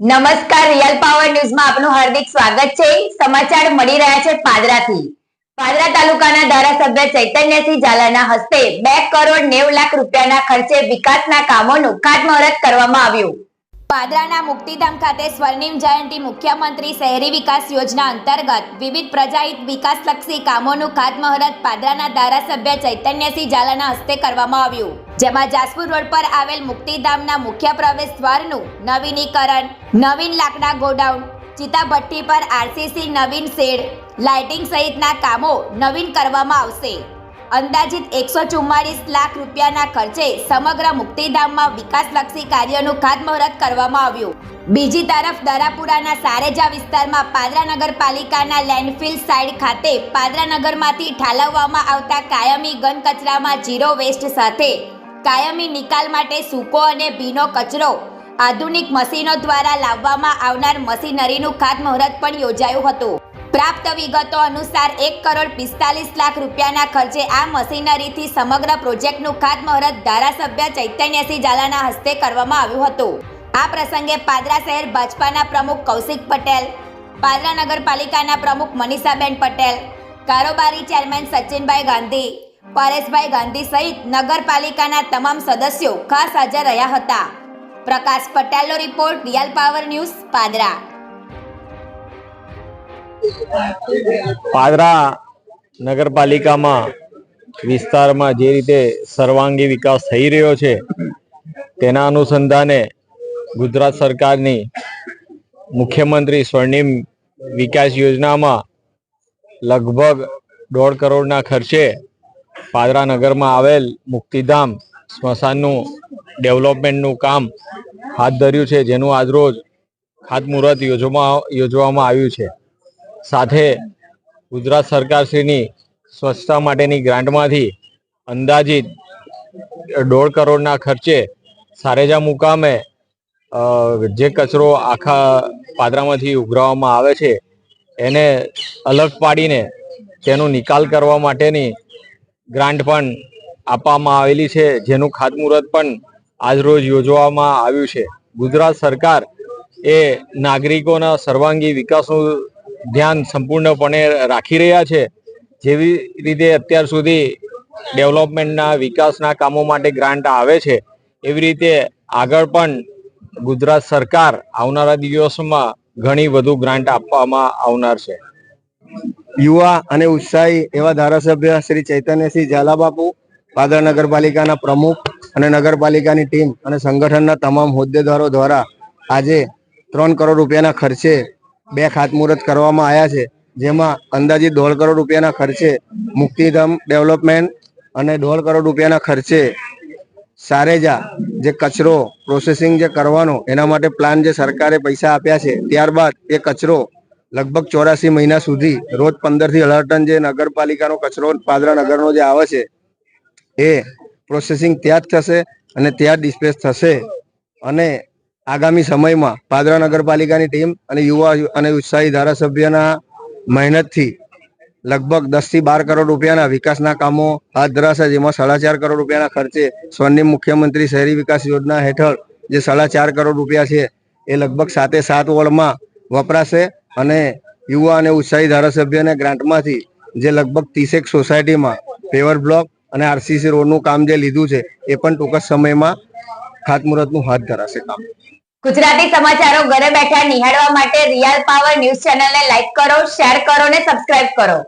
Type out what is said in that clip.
નમસ્કાર real power ન્યૂઝમાં આપનું હાર્દિક સ્વાગત છે. સમાચાર મળી રહ્યા છે પાદરાથી. પાદરા તાલુકાના ધારાસભ્ય ચૈતન્યસિંહ ઝાલાના હસ્તે બે કરોડ નેવ લાખ રૂપિયાના ખર્ચે વિકાસના કામોનું ખાતમુહૂર્ત કરવામાં આવ્યું. પાદરાના મુક્તિધામ ખાતે સ્વર્ણિમ જયંતિ મુખ્યમંત્રી શહેરી વિકાસ યોજના અંતર્ગત વિવિધ પ્રજાહિત વિકાસલક્ષી કામોનું ખાતમુહૂર્ત પાદરાના ધારાસભ્ય ચૈતન્યસિંહ ઝાલાના હસ્તે કરવામાં આવ્યું. જેમાં જાસપુર રોડ પર આવેલ મુક્તિધામના મુખ્ય પ્રવેશ દ્વારનું નવીનીકરણ, નવીન લાકડા ગોડાઉન, ચિતાભઠ્ઠી પર આરસીસી નવીન શેડ, લાઇટિંગ સહિતના કામો નવીન કરવામાં આવશે. અંદાજિત એકસો ચુમ્માળીસ લાખ રૂપિયાના ખર્ચે સમગ્ર મુક્તિધામમાં વિકાસલક્ષી કાર્યોનું ખાતમુહૂર્ત કરવામાં આવ્યું. બીજી તરફ દરાપુરાના સારેજા વિસ્તારમાં પાદરા નગરપાલિકાના લેન્ડફિલ સાઇડ ખાતે પાદરા નગરમાંથી ઠાલવવામાં આવતા કાયમી ઘન કચરામાં જીરો વેસ્ટ સાથે કાયમી નિકાલ માટે સૂકો અને ભીનો કચરો આધુનિક મશીનો દ્વારા લાવવામાં આવનાર મશીનરીનું ખાતમુહૂર્ત પણ યોજાયું હતું. પ્રાપ્ત વિગતો અનુસાર એક કરોડ પિસ્તાલીસ લાખ રૂપિયાના ખર્ચે આ મશીનરીથી સમગ્ર પ્રોજેક્ટનું ખાતમુહૂર્ત ધારાસભ્ય ચૈતન્યસિંહ ઝાલાના હસ્તે કરવામાં આવ્યું હતું. આ પ્રસંગે પાદરા શહેર ભાજપાના પ્રમુખ કૌશિક પટેલ, પાદરા નગરપાલિકાના પ્રમુખ મનીષાબેન પટેલ, કારોબારી ચેરમેન સચિનભાઈ ગાંધી, પરેશભાઈ ગાંધી સહિત નગરપાલિકાના તમામ સદસ્યો ખાસ હાજર રહ્યા હતા. પ્રકાશ પટેલનો report real power news Padra. Padra નગરપાલિકામાં વિસ્તારમાં જે રીતે સર્વાંગી વિકાસ થઈ રહ્યો છે, તેના અનુસંધાને ગુજરાત સરકારની મુખ્યમંત્રી સ્વર્ણિમ વિકાસ યોજનામાં લગભગ દોઢ કરોડના ખર્ચે પાદરા નગરમાં આવેલ મુક્તિધામ સ્મશાનનું ડેવલપમેન્ટનું કામ હાથ ધર્યું છે, જેનું આજરોજ ખાતમુહૂર્ત યોજવામાં યોજવામાં આવ્યું છે. સાથે ગુજરાત સરકારશ્રીની સ્વચ્છતા માટેની ગ્રાન્ટમાંથી અંદાજિત દોઢ કરોડના ખર્ચે સારેજા મુકામે જે કચરો આખા પાદરામાંથી ઉઘરાવવામાં આવે છે, એને અલગ પાડીને તેનો નિકાલ કરવા માટેની ગ્રાન્ટ પણ આપવામાં આવેલી છે, જેનું ખાતમુહૂર્ત પણ આજરોજ યોજવામાં આવ્યું છે. ગુજરાત સરકાર એ નાગરિકોના સર્વાંગી વિકાસનું ધ્યાન સંપૂર્ણપણે રાખી રહ્યા છે. જેવી રીતે અત્યાર સુધી ડેવલપમેન્ટના, વિકાસના કામો માટે ગ્રાન્ટ આવે છે, એવી રીતે આગળ પણ ગુજરાત સરકાર આવનારા દિવસોમાં ઘણી વધુ ગ્રાન્ટ આપવામાં આવનાર છે. યુવા અને ઉત્સાહી એવા ધારાસભ્ય શ્રી ચૈતન્યસિંહ ઝાલાબાપુ પાદર નગરપાલિકાના પ્રમુખ અને નગરપાલિકાની ટીમ અને સંગઠનના તમામ હોદ્દેદારો દ્વારા આજે ત્રણ કરોડ રૂપિયાના ખર્ચે બે ખાતમુહૂર્ત કરવામાં આવ્યા છે, જેમાં અંદાજિત દોઢ કરોડ રૂપિયાના ખર્ચે મુક્તિધામ ડેવલપમેન્ટ અને દોઢ કરોડ રૂપિયાના ખર્ચે સારેજા જે કચરો પ્રોસેસિંગ જે કરવાનો, એના માટે પ્લાન જે સરકારે પૈસા આપ્યા છે, ત્યારબાદ એ કચરો લગભગ ચોરાસી મહિના સુધી રોજ પંદરથી અઢાર ટન જે નગરપાલિકાનો કચરો, પાદરા નગરનો જે આવે છે, એ પ્રોસેસિંગ ત્યાં જ થશે અને ત્યાં જ ડિસ્પેચ થશે. અને આગામી સમયમાં પાદરા નગરપાલિકાની ટીમ અને યુવા અને ઉત્સાહી ધારાસભ્યના મહેનતથી લગભગ દસથી બાર કરોડ રૂપિયાના વિકાસના કામો હાથ ધરાશે, જેમાં સાડા ચાર કરોડ રૂપિયાના ખર્ચે સ્વર્ણિમ મુખ્યમંત્રી શહેરી વિકાસ યોજના હેઠળ જે સાડા ચાર કરોડ રૂપિયા છે, એ લગભગ સાતે સાત વોર્ડમાં વપરાશે અને યુવા અને ઉત્સાહી ધારાસભ્યને ગ્રાન્ટમાંથી જે લગભગ ત્રીસેક સોસાયટીમાં પેવર બ્લોક અને આરસીસી રોડનું કામ જે લીધું છે, એ પણ ટૂંક સમયમાં ખાતમુહૂર્તનું હાથ ધરાશે કામ. ગુજરાતી સમાચારો ઘરે બેઠા નિહાળવા માટે રિયલ પાવર ન્યૂઝ ચેનલને લાઈક કરો શેર કરો ને સબસ્ક્રાઇબ કરો.